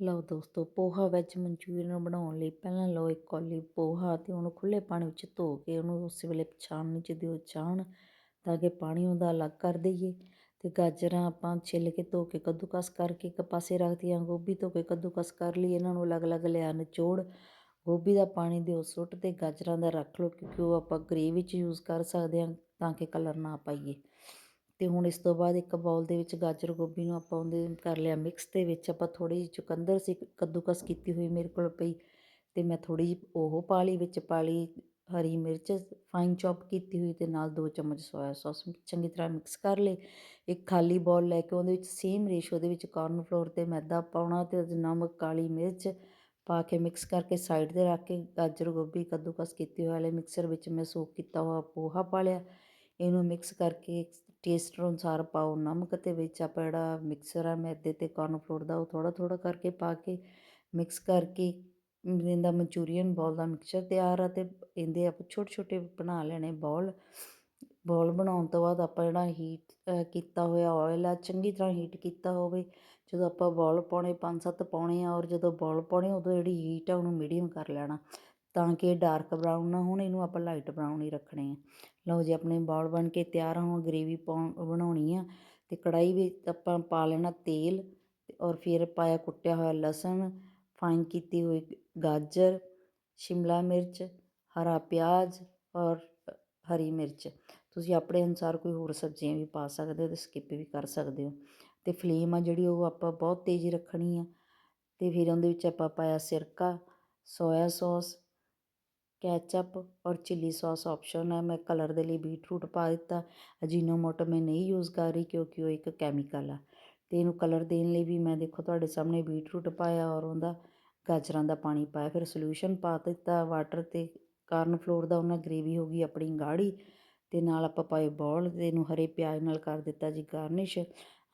ਲਓ ਦੋਸਤੋ, poha veg Manchurian ਬਣਾਉਣ ਲਈ ਪਹਿਲਾਂ ਲਓ ਇੱਕ ਕੌਲੀ ਪੋਹਾ ਤੇ ਉਹਨੂੰ ਖੁੱਲੇ ਪਾਣੀ ਵਿੱਚ ਧੋ ਕੇ ਉਹਨੂੰ ਉਸ ਵੇਲੇ ਛਾਣਨੀ 'ਚ ਦਿਓ ਛਾਣ ਤਾਂ ਕਿ ਪਾਣੀ ਉਹਦਾ ਅਲੱਗ ਕਰ ਦਈਏ। ਤੇ ਗਾਜਰਾਂ ਆਪਾਂ ਛਿੱਲ ਕੇ ਧੋ ਕੇ ਕੱਦੂਕਸ ਕਰਕੇ ਇੱਕ ਪਾਸੇ ਰੱਖਦੀਆਂ ਗੋਭੀ ਧੋ ਕੇ ਕੱਦੂਕਸ ਕਰ ਲਈ, ਇਹਨਾਂ ਨੂੰ ਅਲੱਗ-ਅਲੱਗ ਲਿਆ ਨਿਚੋੜ ਗੋਭੀ ਦਾ ਪਾਣੀ ਦਿਓ ਸੁੱਟ ਤੇ ਗਾਜਰਾਂ ਦਾ ਰੱਖ ਲਓ ਕਿਉਂਕਿ ਉਹ ਆਪਾਂ ਗ੍ਰੇਵੀ 'ਚ ਯੂਜ਼ ਕਰ ਸਕਦੇ ਹਾਂ ਤਾਂ ਕਿ ਕਲਰ ਨਾ ਪਾਈਏ। ਅਤੇ ਹੁਣ ਇਸ ਤੋਂ ਬਾਅਦ ਇੱਕ ਬਾਉਲ ਦੇ ਵਿੱਚ ਗਾਜਰ ਗੋਭੀ ਨੂੰ ਆਪਾਂ ਉਹਦੇ ਕਰ ਲਿਆ ਮਿਕਸ ਦੇ ਵਿੱਚ ਆਪਾਂ ਥੋੜ੍ਹੀ ਜਿਹੀ ਚੁਕੰਦਰ ਸੀ ਕੱਦੂਕਸ ਕੀਤੀ ਹੋਈ ਮੇਰੇ ਕੋਲ ਪਈ ਅਤੇ ਮੈਂ ਥੋੜ੍ਹੀ ਜਿਹੀ ਉਹ ਪਾ ਲਈ, ਵਿੱਚ ਪਾ ਲਈ ਹਰੀ ਮਿਰਚ ਫਾਈਨ ਚੌਪ ਕੀਤੀ ਹੋਈ ਅਤੇ ਨਾਲ ਦੋ ਚਮਚ ਸੋਇਆ ਸੌਸ ਚੰਗੀ ਤਰ੍ਹਾਂ ਮਿਕਸ ਕਰ ਲਏ। ਇੱਕ ਖਾਲੀ ਬਾਉਲ ਲੈ ਕੇ ਉਹਦੇ ਵਿੱਚ ਸੇਮ ਰੇਸ਼ੋ ਦੇ ਵਿੱਚ ਕਾਰਨ ਫਲੋਰ ਤੇ ਮੈਦਾ ਪਾਉਣਾ ਤੇ ਨਮਕ, ਕਾਲੀ ਮਿਰਚ ਪਾ ਕੇ ਮਿਕਸ ਕਰਕੇ ਸਾਈਡ ਤੇ ਰੱਖ ਕੇ ਗਾਜਰ ਗੋਭੀ ਕੱਦੂਕਸ ਕੀਤੀ ਹੋਈ ਵਾਲੇ ਮਿਕਸਰ ਵਿੱਚ ਮੈਂ ਸੋਕ ਕੀਤਾ ਹੋਇਆ ਪੋਹਾ ਪਾ ਲਿਆ। ਇਹਨੂੰ ਮਿਕਸ ਕਰਕੇ ਟੇਸਟ ਅਨੁਸਾਰ ਪਾਓ, ਨਮਕ ਤੇ ਵਿੱਚ ਆਪਾਂ ਜਿਹੜਾ ਮਿਕਸਰ ਆ, ਮੈਦੇ ਤੇ ਕੋਰਨਫਲੋਰ ਦਾ, ਉਹ ਥੋੜਾ ਥੋੜਾ ਕਰਕੇ ਪਾ ਕੇ ਮਿਕਸ ਕਰਕੇ ਇਹਦਾ ਮਨਚੂਰੀਅਨ ਬੋਲ ਦਾ ਮਿਕਸਚਰ ਤਿਆਰ ਆ ਤੇ ਇਹਦੇ ਆਪਾਂ ਛੋਟੇ ਛੋਟੇ ਬਣਾ ਲੈਣੇ ਬੋਲ। ਬੋਲ ਬਣਾਉਣ ਤੋਂ ਬਾਅਦ ਆਪਾਂ ਜਿਹੜਾ ਹੀਟ ਕੀਤਾ ਹੋਇਆ ਆਇਲ ਆ, ਚੰਗੀ ਤਰ੍ਹਾਂ ਹੀਟ ਕੀਤਾ ਹੋਵੇ। ਜਦੋਂ ਆਪਾਂ ਬੋਲ ਪਾਉਣੇ, ਪੰਜ ਸੱਤ ਪਾਉਣੇ ਆ, ਔਰ ਜਦੋਂ ਬੋਲ ਪਾਉਣੇ, ਉਦੋਂ ਜਿਹੜੀ ਹੀਟ ਆ, ਉਹਨੂੰ ਮੀਡੀਅਮ ਕਰ ਲੈਣਾ। ਤਾਂ ਕਿ ਡਾਰਕ ਬਰਾਊਨ ਨਾ ਹੋਣ, ਇਹਨੂੰ ਆਪਾਂ ਲਾਈਟ ਬਰਾਊਨ ਹੀ ਰੱਖਣੇ ਆ। ਲਓ ਜੀ, ਆਪਣੇ ਬਾਲ ਬਣ ਕੇ ਤਿਆਰ ਹੋਣ ਗ੍ਰੇਵੀ ਪਾਉਣ ਬਣਾਉਣੀ ਆ। ਅਤੇ ਕੜਾਹੀ ਵਿੱਚ ਆਪਾਂ ਪਾ ਲੈਣਾ ਤੇਲ ਔਰ ਫਿਰ ਪਾਇਆ ਕੁੱਟਿਆ ਹੋਇਆ ਲਸਣ ਫਾਈਨ ਕੀਤੀ ਹੋਈ ਗਾਜਰ, ਸ਼ਿਮਲਾ ਮਿਰਚ, ਹਰਾ ਪਿਆਜ਼ ਔਰ ਹਰੀ ਮਿਰਚ। ਤੁਸੀਂ ਆਪਣੇ ਅਨੁਸਾਰ ਕੋਈ ਹੋਰ ਸਬਜ਼ੀਆਂ ਵੀ ਪਾ ਸਕਦੇ ਹੋ ਤੇ ਸਕਿਪ ਵੀ ਕਰ ਸਕਦੇ ਹੋ। ਤੇ ਫਲੇਮ ਆ ਜਿਹੜੀ, ਉਹ ਆਪਾਂ ਬਹੁਤ ਤੇਜ਼ ਰੱਖਣੀ ਆ। ਤੇ ਫਿਰ ਉਹਦੇ ਵਿੱਚ ਆਪਾਂ ਪਾਇਆ ਸਿਰਕਾ ਸੋਇਆ ਸੌਸ ਕੈਚਅਪ ਔਰ ਚਿੱਲੀ ਸੌਸ ਆਪਸ਼ਨ ਹੈ। ਮੈਂ ਕਲਰ ਦੇ ਲਈ ਬੀਟਰੂਟ ਪਾ ਦਿੱਤਾ। ਅਜੀਨੋਮੋਟੋ ਮੈਂ ਨਹੀਂ ਯੂਜ਼ ਕਰ ਰਹੀ ਕਿਉਂਕਿ ਉਹ ਇੱਕ ਕੈਮੀਕਲ ਆ। ਅਤੇ ਇਹਨੂੰ ਕਲਰ ਦੇਣ ਲਈ ਵੀ ਮੈਂ ਦੇਖੋ ਤੁਹਾਡੇ ਸਾਹਮਣੇ ਬੀਟਰੂਟ ਪਾਇਆ ਔਰ ਉਹਦਾ ਗਾਜਰਾਂ ਦਾ ਪਾਣੀ ਪਾਇਆ। ਫਿਰ ਸੋਲੂਸ਼ਨ ਪਾ ਦਿੱਤਾ ਵਾਟਰ ਤੇ। ਕਾਰਨ ਫਲੋਰ ਦਾ ਉਹਨਾਂ ਗ੍ਰੇਵੀ ਹੋ ਗਈ ਆਪਣੀ ਗਾੜੀ ਅਤੇ ਨਾਲ ਆਪਾਂ ਪਾਏ ਬੋਲ ਅਤੇ ਇਹਨੂੰ ਹਰੇ ਪਿਆਜ਼ ਨਾਲ ਕਰ ਦਿੱਤਾ ਜੀ ਗਾਰਨਿਸ਼।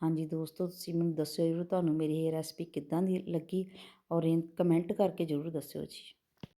ਹਾਂਜੀ ਦੋਸਤੋ, ਤੁਸੀਂ ਮੈਨੂੰ ਦੱਸਿਓ ਜਰੂਰ ਤੁਹਾਨੂੰ ਮੇਰੀ ਇਹ ਰੈਸਪੀ ਕਿੱਦਾਂ ਦੀ ਲੱਗੀ ਔਰ ਇਹ ਕਮੈਂਟ ਕਰਕੇ ਜਰੂਰ ਦੱਸਿਓ ਜੀ।